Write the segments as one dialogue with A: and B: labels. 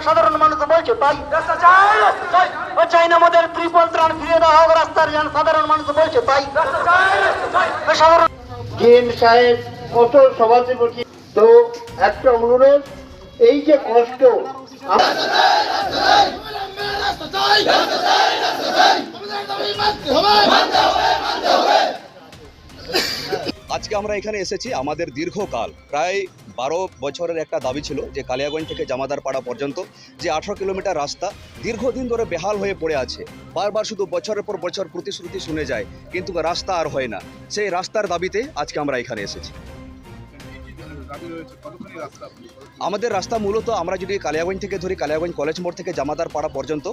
A: সাধারণ মানুষ বলছে তাই ও চাই না আমাদের ত্রিপল ত্রাণ ফিরিয়ে দেওয়া হোক রাস্তার যেন সাধারণ মানুষ বলছে তাই সাধারণ
B: জিএম সাহেব কত সভাধিপতি। তো একটা অনুরোধ এই যে কষ্ট আম-
C: আজকে আমরা এখানে এসেছি আমাদের দীর্ঘকাল। প্রায় বারো বছরের একটা দাবি ছিল যে কালিয়াগঞ্জ থেকে জামাদার পাড়া পর্যন্ত যে আঠারো কিলোমিটার রাস্তা দীর্ঘদিন ধরে বেহাল হয়ে পড়ে আছে। বারবার শুধু বছরের পর বছর প্রতিশ্রুতি শুনে যায়, কিন্তু রাস্তা আর হয় না। সেই রাস্তার দাবিতে আজকে আমরা এখানে এসেছি। আমাদের রাস্তা মূলত আমরা যদি কালিয়াগঞ্জ থেকে ধরি, কালিয়াগঞ্জ কলেজ মোড় থেকে জামাদার পাড়া পর্যন্ত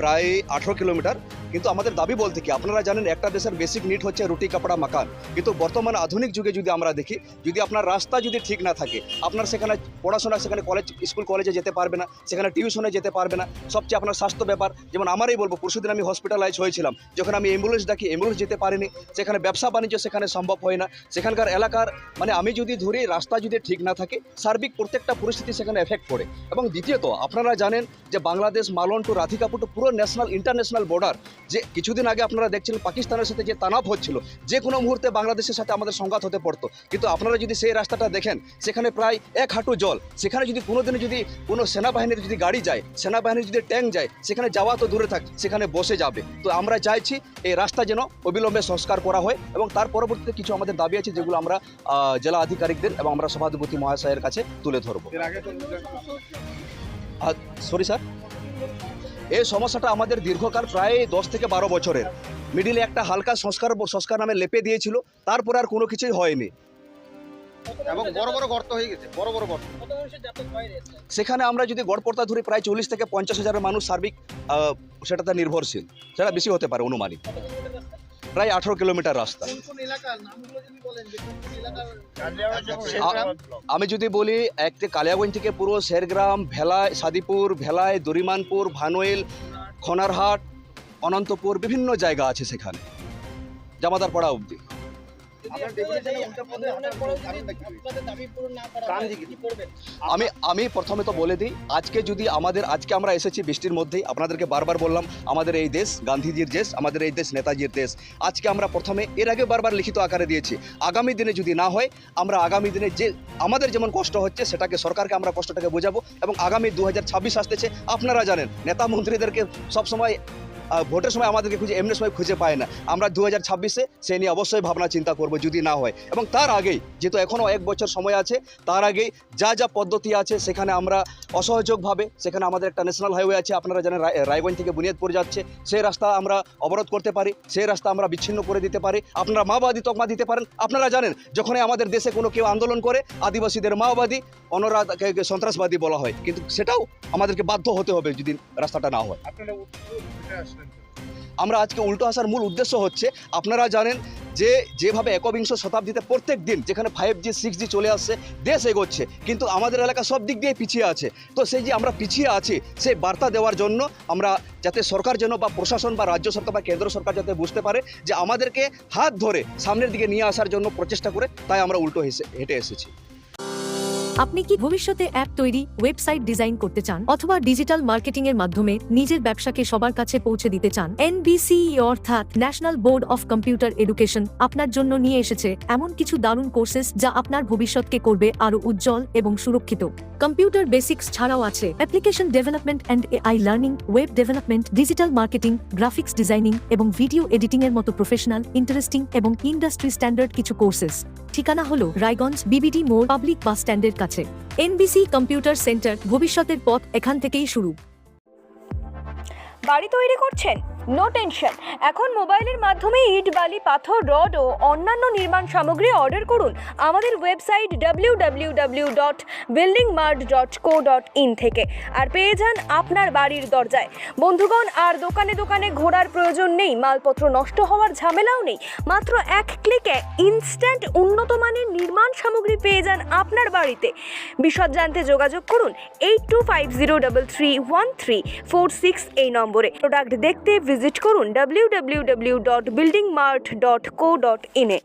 C: প্রায় আঠেরো কিলোমিটার। কিন্তু আমাদের দাবি বলতে কি, আপনারা জানেন একটা দেশের বেসিক নিড হচ্ছে রুটি, কাপড়া মাকান কিন্তু বর্তমান আধুনিক যুগে যদি আমরা দেখি, যদি আপনার রাস্তা যদি ঠিক না থাকে, আপনার সেখানে পড়াশোনা, সেখানে কলেজ স্কুল কলেজে যেতে পারবে না, সেখানে টিউশনে যেতে পারবে না, সবচেয়ে আপনার স্বাস্থ্য ব্যাপার, যেমন আমারই বলব, পরশুদিন আমি হসপিটালাইজ হয়েছিলাম, যখন আমি অ্যাম্বুলেন্স ডাকি অ্যাম্বুলেন্স যেতে পারিনি, সেখানে ব্যবসা বাণিজ্য সেখানে সম্ভব হয় না, সেখানকার এলাকার মানে আমি যদি ধরি, রাস্তা যদি ঠিক না থাকে, সার্বিক প্রত্যেকটা পরিস্থিতি সেখানে এফেক্ট পড়ে। এবং দ্বিতীয়ত, আপনারা জানেন যে বাংলাদেশ, মালন টু রাধিকাপুর টু পুরো ন্যাশনাল ইন্টারন্যাশনাল বর্ডার যে কিছুদিন আগে আপনারা দেখছিলেন পাকিস্তানের সাথে যে তানাব হচ্ছিল যে কোনো মুহূর্তে বাংলাদেশের সাথে আমাদের সংঘাত হতে পড়তো। কিন্তু আপনারা যদি সেই রাস্তাটা দেখেন সেখানে প্রায় এক হাঁটু জল সেখানে যদি কোনো দিনে যদি কোনো সেনাবাহিনীর যদি গাড়ি যায় সেনাবাহিনীর যদি ট্যাঙ্ক যায় সেখানে যাওয়া তো দূরে থাক সেখানে বসে যাবে। তো আমরা চাইছি এই রাস্তা যেন অবিলম্বে সংস্কার করা হয় এবং তার পরবর্তীতে কিছু আমাদের দাবি আছে যেগুলো আমরা জেলা আধিকারিকদের এবং আমরা সভাধিপতি মহাশয়ের কাছে তুলে ধরবো। সরি স্যার এই সমস্যাটা আমাদের দীর্ঘকাল প্রায় দশ থেকে বারো বছরের। মিডিলে একটা হালকা সংস্কার সংস্কার নামে লেপে দিয়েছিল তারপর আর কোনো কিছুই হয়নি।
D: এবং বড় বড় গর্ত হয়ে গেছে বড় বড় গর্ত।
C: সেখানে আমরা যদি গড়পড়তা ধরি প্রায় চল্লিশ থেকে পঞ্চাশ হাজারের মানুষ সার্বিক সেটাতে নির্ভরশীল। সেটা বেশি হতে পারে অনুমানিক। প্রায় আঠারো কিলোমিটার রাস্তা। আমি যদি বলি একটি কালিয়াগঞ্জ থেকে পুরো শেরগ্রাম ভেলায় সাদিপুর ভেলায় দরিমানপুর ভানোয়েল খনারহাট অনন্তপুর বিভিন্ন জায়গা আছে সেখানে। জামাদার পড়া অবধি। আমি আমি প্রথমে তো বলে দিই আজকে যদি আমাদের আজকে আমরা এসেছি বৃষ্টির মধ্যেই আপনাদেরকে বারবার বললাম আমাদের এই দেশ গান্ধীজির দেশ আমাদের এই দেশ নেতাজির দেশ। আজকে আমরা প্রথমে এর আগে বারবার লিখিত আকারে দিয়েছি আগামী দিনে যদি না হয় আমরা আগামী দিনে যে আমাদের যেমন কষ্ট হচ্ছে সেটাকে সরকারকে আমরা কষ্টটাকে বোঝাবো এবং আগামী দু হাজার ছাব্বিশ আসতেছে আপনারা জানেন নেতা মন্ত্রীদেরকে সবসময় ভোটের সময় আমাদেরকে খুঁজে, এমনি সময় খুঁজে পায় না। আমরা দু হাজার ছাব্বিশে সে নিয়ে অবশ্যই ভাবনা চিন্তা করব, যদি না হয়। এবং তার আগেই, যেহেতু এখনও এক বছর সময় আছে, তার আগেই যা যা পদ্ধতি আছে, সেখানে আমরা অসহযোগভাবে, সেখানে আমাদের একটা ন্যাশনাল হাইওয়ে আছে, আপনারা জানেন রায়- রায়গঞ্জ থেকে বুনিয়াদপুর যাচ্ছে সেই রাস্তা আমরা অবরোধ করতে পারি সেই রাস্তা আমরা বিচ্ছিন্ন করে দিতে পারি। আপনারা মাওবাদী তকমা দিতে পারেন। আপনারা জানেন, যখনই আমাদের দেশে কোনো কেউ আন্দোলন করে, আদিবাসীদের মাওবাদী অন্যরা সন্ত্রাসবাদী বলা হয়। কিন্তু সেটাও আমাদেরকে বাধ্য হতে হবে যদি রাস্তাটা না হয়। আমরা আজকে উল্টো আসার মূল উদ্দেশ্য হচ্ছে, আপনারা জানেন যে যেভাবে একবিংশ শতাব্দীতে প্রত্যেক দিন যেখানে ফাইভ জি সিক্স জি চলে আসছে, দেশ এগোচ্ছে, কিন্তু আমাদের এলাকা সব দিক দিয়ে পিছিয়ে আছে। তো সেই যে আমরা পিছিয়ে আছি, সেই বার্তা দেওয়ার জন্য আমরা যাতে সরকার যেন বা প্রশাসন বা রাজ্য সরকার বা কেন্দ্র সরকার যাতে বুঝতে পারে যে আমাদেরকে হাত ধরে সামনের দিকে নিয়ে আসার জন্য প্রচেষ্টা করে, তাই আমরা উল্টো হেঁটে এসেছি।
E: আপনি কি ভবিষ্যতে অ্যাপ তৈরি ওয়েবসাইট ডিজাইন করতে চান, অথবা ডিজিটাল মার্কেটিং এর মাধ্যমে নিজের ব্যবসাকে সবার কাছে পৌঁছে দিতে চান? এনবিসিই অর্থাৎ national board of computer education আপনার জন্য নিয়ে এসেছে এমন কিছু দারুণ কোর্সেস যা আপনার ভবিষ্যৎকে করবে আরও উজ্জ্বল এবং সুরক্ষিত। কম্পিউটার বেসিক্স ছাড়াও আছে application development and AI learning, web development, digital marketing, graphics designing এবং ভিডিও এডিটিং এর মতো প্রফেশনাল, ইন্টারেস্টিং এবং ইন্ডাস্ট্রি স্ট্যান্ডার্ড কিছু কোর্সেস। ঠিকানা হল রায়গঞ্জ বিবিডি মোড়, পাবলিক বাস স্ট্যান্ডের কাছে। এনবিসি কম্পিউটার সেন্টার ভবিষ্যতের পথ এখান থেকেই শুরু।
F: বাড়ি তৈরি করছেন? নো টেনশন এখন মোবাইলের মাধ্যমে ইট, বালি, পাথর, রড ও অন্যান্য নির্মাণ সামগ্রী অর্ডার করুন আমাদের website W dot building mart dot co dot in থেকে আর পেয়ে যান আপনার বাড়ির দরজায়। বন্ধুগণ, আর দোকানে দোকানে ঘোরার প্রয়োজন নেই, মালপত্র নষ্ট হওয়ার ঝামেলাও নেই। মাত্র এক ক্লিকে ইনস্ট্যান্ট উন্নত মানের নির্মাণ সামগ্রী পেয়ে যান আপনার বাড়িতে। বিশদ জানতে যোগাযোগ করুন eight two five zero three one three four six এই নম্বরে। প্রোডাক্ট দেখতে ভিজিট করুন W W W dot building mart dot co dot ইনে